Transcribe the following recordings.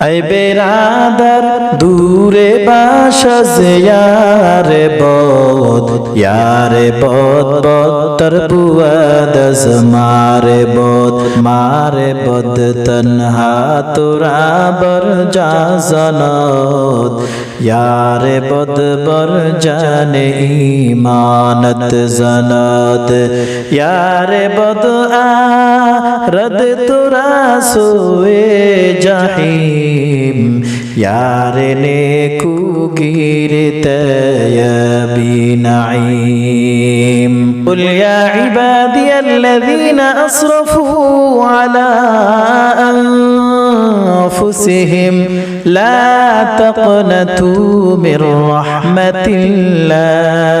I বেরাদার দূরে বাসা যে ইয়ারে বদ ইয়ারে বদ বদ তর বুয়াদ মারে বদ মারে বদ তনহা তোরা বর যা জনদ ইয়ারে বদ বর জানে ইমানত জনদ ইয়ারে বদ আ রদ তোরা সোয়ে জাহিন யார் கூகிரித்த بنعيم قل يا عبادي الذين أسرفوا على أنفسهم لا تقنطوا من رحمة الله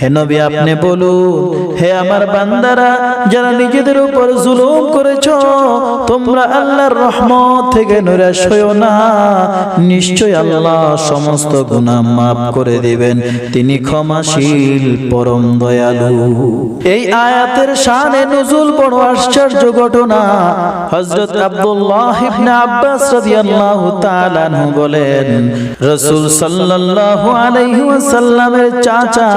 হে নবী, আপনি বলুন, হে আমার বান্দারা, যারা নিজেদের উপর জুলুম করেছ, তোমরা আল্লাহর রহমত থেকে নিরাশ হইও না। নিশ্চয় আল্লাহ সমস্ত গুনাহ মাফ করে দিবেন। তিনি ক্ষমাশীল, পরম দয়ালু। এই আয়াতের শানে নজুল বড় আশ্চর্য ঘটনা। হযরত আব্দুল্লাহ ইবনে আব্বাস রাদিয়াল্লাহু তাআলা আনহু বলেন, রাসূল সাল্লাল্লাহু আলাইহি ওয়াসাল্লামের চাচা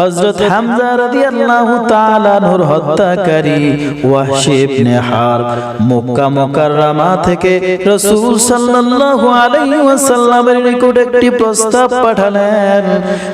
হযরত হামজা রাদিয়াল্লাহু তাআলা আনহুর হত্যাকারী ওয়াহশি ইবনে হারব মক্কা মুকাররমা থেকে রাসূল সাল্লাল্লাহু আলাইহি ওয়াসাল্লামের নিকট একটি প্রস্তাব পাঠালেন,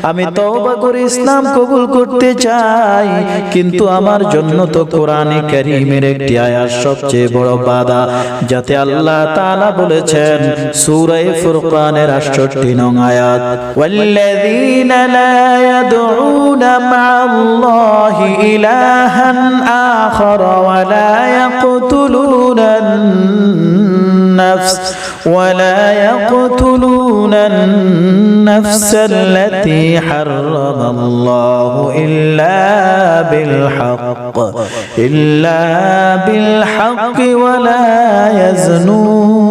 আমি তওবা করে ইসলাম কবুল করতে চাই, কিন্তু আমার জন্য তো কোরআনে কারীমের একটি আয়াত সবচেয়ে বড় বাধা, যাতে আল্লাহ তাআলা বলেছেন, সূরা ফুরকানের 68 নং আয়াত, ওয়াল্লাযীনা লা ইয়াদউনা يدعون مع الله إلها آخر ولا يقتلون النفس ولا يقتلون النفس التي حرم الله إلا بالحق إلا بالحق ولا يزنون.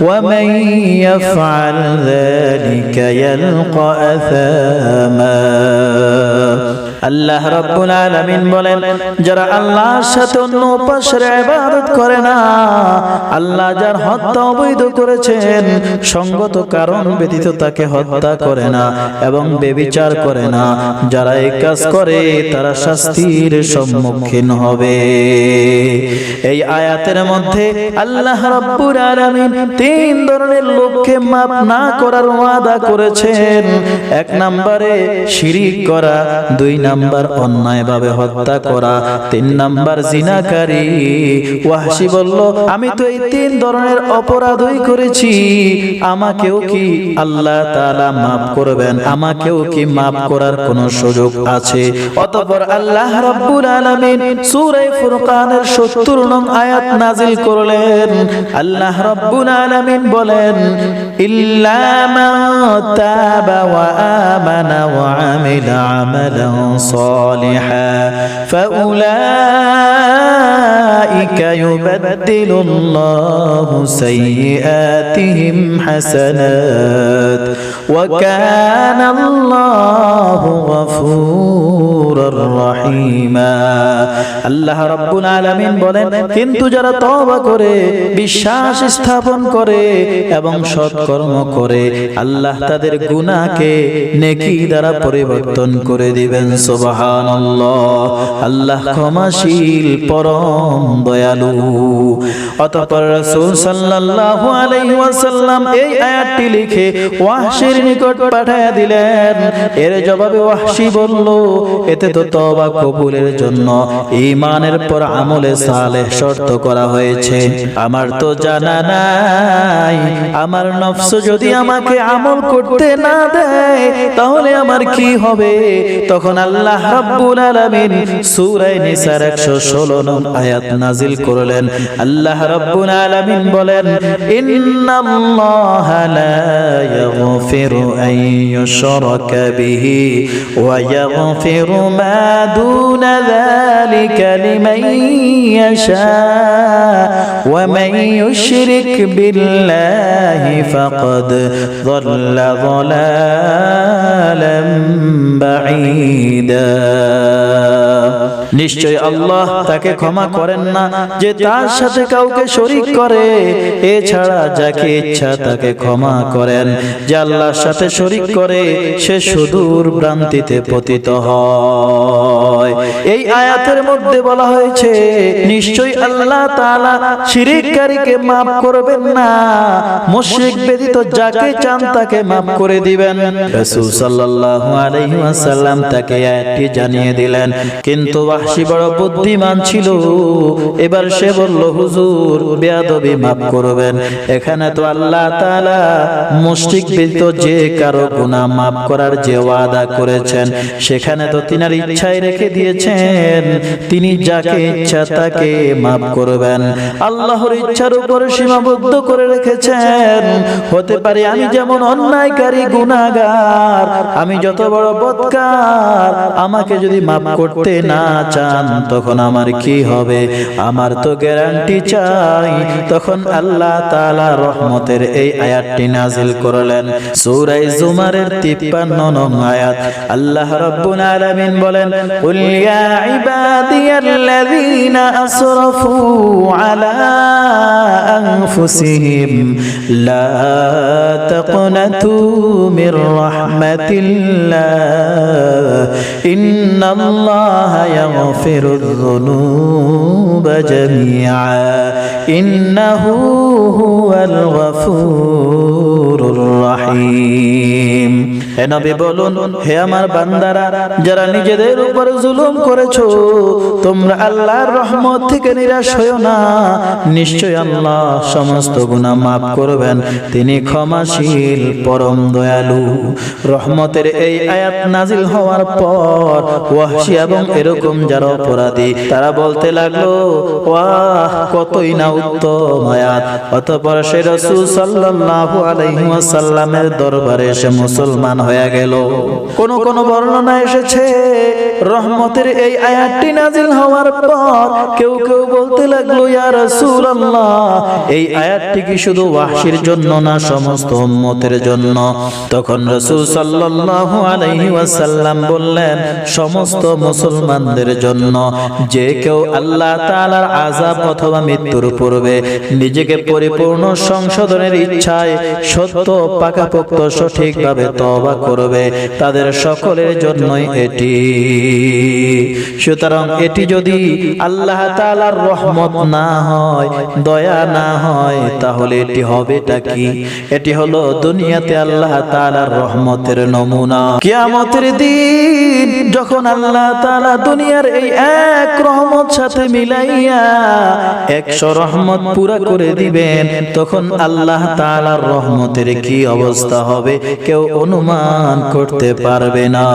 ومن يفعل ذلك يلقى أثاما. আল্লাহ রাব্বুল আলামিন বলেন, যারা আল্লাহর সাথে অন্য উপাস্যের ইবাদত করে না, আল্লাহ যার হত্যা অবৈধ করেছেন, সঙ্গত কারণ ব্যতীত তাকে হত্যা করে না এবং বেবিচার করে না। যারা এই কাজ করে, তারা শাস্তির সম্মুখীন হবে। এই আয়াতের মধ্যে আল্লাহ রাব্বুল আলামিন তিন ধরনের লোককে মাফ না করার ওয়াদা করেছেন। এক নম্বরে শিরিক করা, দুই নাম্বার অন্যায় ভাবে হত্যা করা, তিন নাম্বার জিনাকারী। ওয়াহশি বলল, আমি তো এই তিন ধরনের অপরাধই করেছি। আমাকেও কি আল্লাহ তাআলা maaf করবেন? আমাকেও কি maaf করার কোন সুযোগ আছে? অতঃপর আল্লাহ রাব্বুল আলামিন সূরা ফুরকানের 70 নং আয়াত নাজিল করলেন। আল্লাহ রাব্বুল আলামিন বলেন, ইল্লা মান তাবা ওয়া আমানা ওয়া আমিলা আমালান صالحا فأولئك يبدل الله سيئاتهم حسنات. وكان الله غفورا رحيما আল্লাহ রাব্বুল আলামিন বলেন কিন্তু যারা তওবা করে বিশ্বাস স্থাপন করে এবং সৎকর্ম করে আল্লাহ তাদের গুনাহকে নেকি দ্বারা পরিবর্তন করে দিবেন সুবহানাল্লাহ আল্লাহ ক্ষমাশীল পরম দয়ালু অতঃপর রাসূল সাল্লাল্লাহু আলাইহি ওয়াসাল্লাম এই আয়াতটি লিখে ওয়াহশির আমার তো জানা নাই। আমার নফস যদি আমাকে আমল করতে না দেয়, তাহলে আমার কি হবে? তখন আল্লাহ রাব্বুল আলামিন সূরা নিসার 116 নং আয়াত নাজিল করলেন। আল্লাহ রাব্বুল আলামিন বলেন, ইন্নাল্লাহা লা ইয়াগফিরু আন ইউশরাকা বিহি ওয়া ইয়াগফিরু মা দুনা যালিকা লিমান ইয়াশা ওয়া মান ইউশরিক বিল্লাহ الله فقد ضل ضلالا بعيدا নিশ্চয় আল্লাহ তাকে ক্ষমা করেন না যে তার সাথে কাউকে শরিক করে এছাড়া যাকে ইচ্ছা তাকে ক্ষমা করেন যে আল্লাহর সাথে শরিক করে সে সুদূর ভ্রান্তিতে পতিত হয়। এই আয়াতের মধ্যে বলা হয়েছে নিশ্চয় আল্লাহ তাআলা শিরিককারীকে maaf করবেন না, মুশরিক ব্যতীত যাকে চান তাকে maaf করে দিবেন। রাসূল সাল্লাল্লাহু আলাইহি ওয়াসাল্লাম তাকে আয়াতটি জানিয়ে দিলেন, কিন্তু ওয়াহশী বড় বুদ্ধিমান ছিল। এবার সে বলল, হুজুর, বেয়াদবি maaf করবেন। এখানে তো আল্লাহ তাআলা মুশরিক ব্যতীত যে কারও গুনাহ maaf করার যে ওয়াদা করেছেন, সেখানে তো তিনার ইচ্ছায় রেখে দিয়েছেন। তিনি যাকে ইচ্ছা তাকে maaf করবেন। আল্লাহর ইচ্ছার উপর সীমাবদ্ধ করে রেখেছেন। হতে পারে আমি যেমন অন্যায়কারী গুনাহগার, আমি যত বড় বদকার, আমাকে যদি মাফ করতে না চান, তখন আমার কি হবে? আমার তো গ্যারান্টি চাই। তখন আল্লাহ তাআলা রহমতের এই আয়াতটি নাজিল করলেন। সূরা জুমারের 53 নং আয়াত। আল্লাহ রাব্বুল আলামিন বলেন কুল ইয়া ইবাদিয়াল্লাযীনা আসরাফু আলা আনফুসিহিম লা তাকনাতু মির রাহমাতিল্লাহ ইন্নাল্লাহা ইয়াগফিরুয যুনুবা জামিআ ইন্নাহু হুয়াল গফুরুর রাহিম। হে নবী বলুন, হে আমার বান্দারা, যারা নিজেদের জুলুম করেছ, তোমরা আল্লাহর রহমত থেকে নিরাশ না। নিশ্চয় আল্লাহ সমস্ত গুনাহ maaf করবেন। তিনি ক্ষমাশীল, পরম দয়ালু। রহমতের এই আয়াত নাজিল হওয়ার পর ওয়াহশী এবং এরকম যারা অপরাধী, তারা বলতে লাগল, ওয়াহ, কতই না উত্তম আয়াত। অতঃপর সে রাসূল সাল্লাল্লাহু আলাইহি ওয়াসাল্লামের দরবারে এসে মুসলমান হয়ে গেল। কোন কোন বর্ণনা এসেছে, রহমতের এই আয়াতটি নাজিল হওয়ার পর কেউ কেউ বলতে লাগল, ইয়া রাসূলুল্লাহ, এই আয়াতটি কি শুধু ওয়াহশীর জন্য না, সমস্ত উম্মতের জন্য? তখন রাসূল সাল্লাল্লাহু আলাইহি ওয়াসাল্লাম বললেন, সমস্ত মুসলমানদের জন্য, যে কেউ আল্লাহ তাআলার আযাব অথবা মৃত্যুর পূর্বে নিজেকে পরিপূর্ণ সংশোধনের ইচ্ছায় সত্য পাকাপোক্ত সঠিকভাবে তবা করবে। তাদের সকলের জন্যই এটি। সুতরাং এটি যদি আল্লাহ তালার রহমত না হয়, দয়া না হয়, তাহলে এটি হবেটা কি? এটি হলো দুনিয়াতে আল্লাহ তালার রহমতের নমুনা। কিয়ামতের দিন যখন আল্লাহ তালা দুনিয়ার এই এক রহমত সাথে মিলাইয়া একশো রহমত পুরা করে দিবেন, তখন আল্লাহ তালার রহমতের কি অবস্থা হবে, কেউ অনুমান করতে পারবে না।